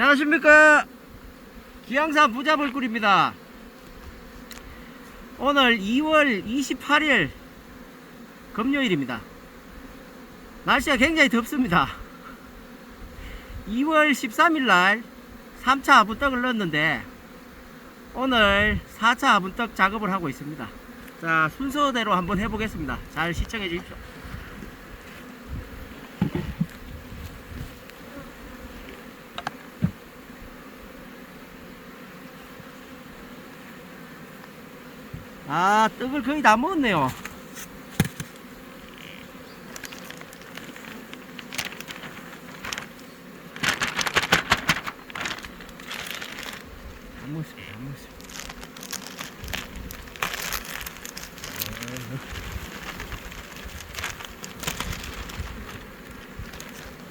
안녕하십니까? 기양산 부자벌꿀입니다. 오늘 2월 28일 금요일입니다. 날씨가 굉장히 덥습니다. 2월 13일 날 3차 화분떡을 넣었는데 오늘 4차 화분떡 작업을 하고 있습니다. 자 순서대로 한번 해보겠습니다. 잘 시청해 주십시오 아 떡을 거의 다 먹었네요 다 먹었습니다 다 먹었습니다 다 먹었어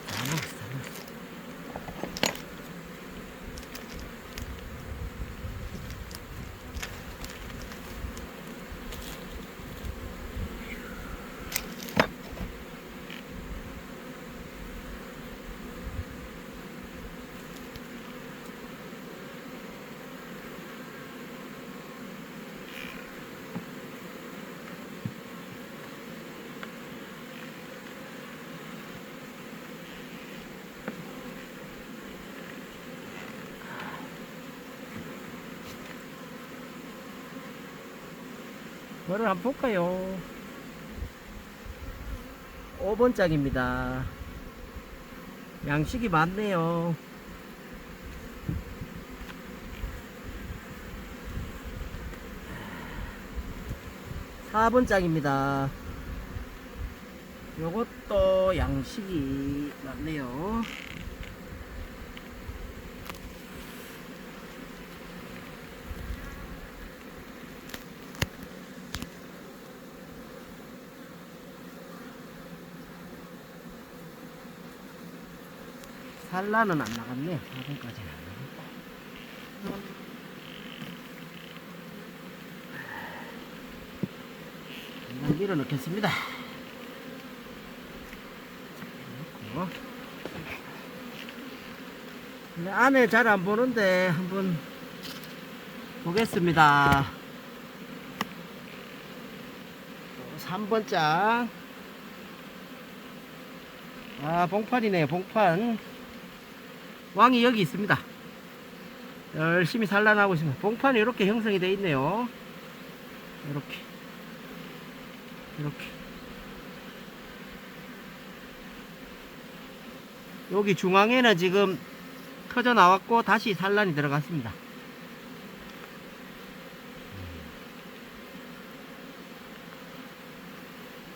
다 먹었어 뭐를 한번 볼까요? 5번 짝입니다. 양식이 많네요. 사번 짝입니다. 요것도 양식이 많네요. 산라는 안 나갔네. 4번까지는 안 나갔다. 일단 밀어 넣겠습니다. 안에 잘 안 보는데 한번 보겠습니다. 3번 장. 아, 봉판이네요, 봉판. 왕이 여기 있습니다. 열심히 산란하고 있습니다. 봉판이 이렇게 형성이 되어 있네요. 이렇게. 이렇게. 여기 중앙에는 지금 터져 나왔고 다시 산란이 들어갔습니다.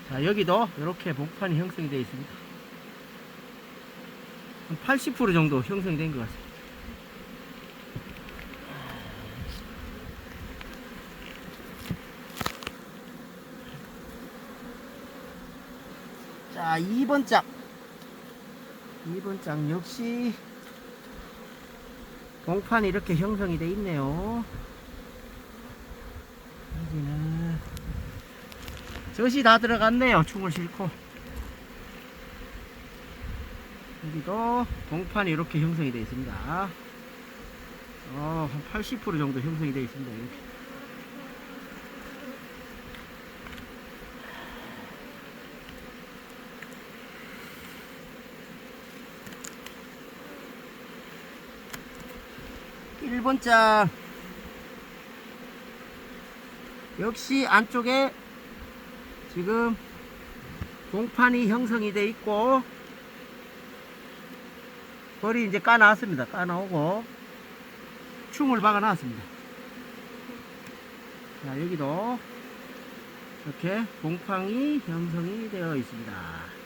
자, 여기도 이렇게 봉판이 형성이 되어 있습니다. 한80% 정도 형성된 것 같습니다. 자, 2번 짝. 2번 짝 역시 봉판이 이렇게 형성이 돼 있네요. 여기는 젖이 다 들어갔네요. 충을 싣고. 여기도 봉판이 이렇게 형성이 되어 있습니다. 어, 한 80% 정도 형성이 되어 있습니다. 이렇게. 일번장 역시 안쪽에 지금 봉판이 형성이 돼 있고 벌이 이제 까 나왔습니다. 까 나오고 충을 박아 놨습니다. 자 여기도 이렇게 봉판이 형성이 되어 있습니다.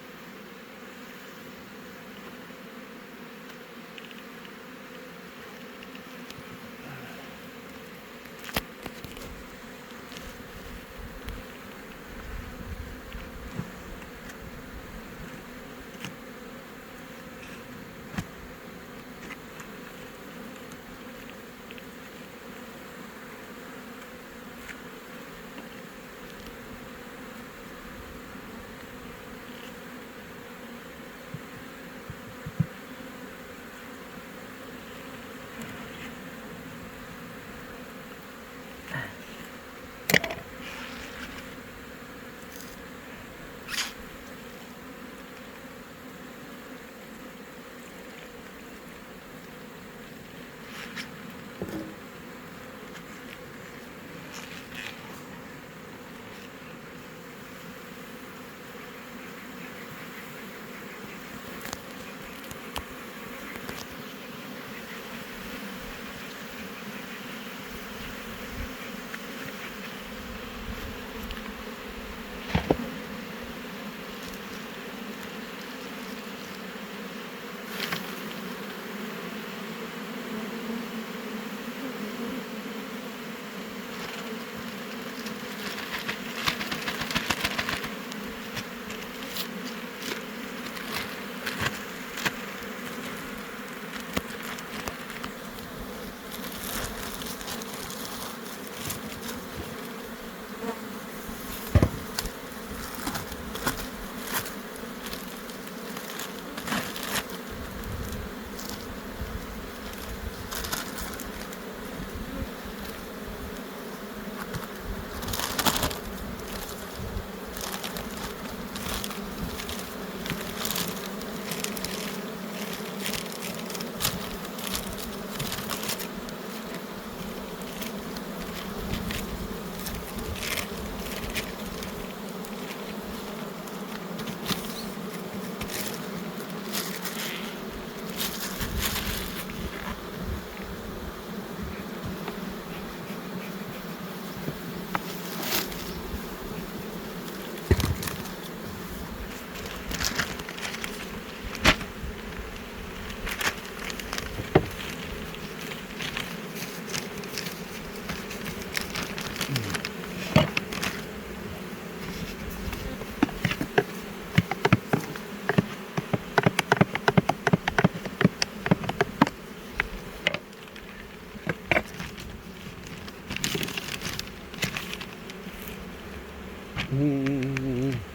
음, 음,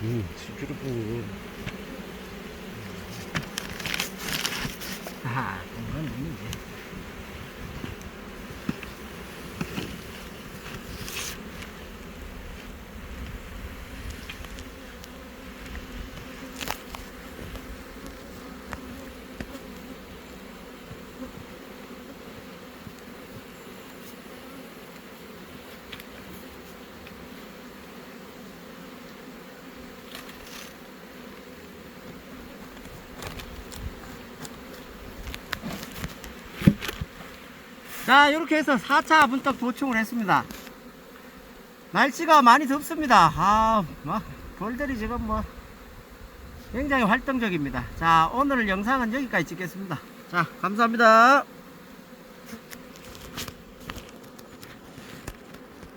음, 음, 음, 음, 음, 음. 자, 이렇게 해서 4차 분떡 도충을 했습니다. 날씨가 많이 덥습니다. 아, 뭐, 돌들이 지금 뭐, 굉장히 활동적입니다. 자, 오늘 영상은 여기까지 찍겠습니다. 자, 감사합니다.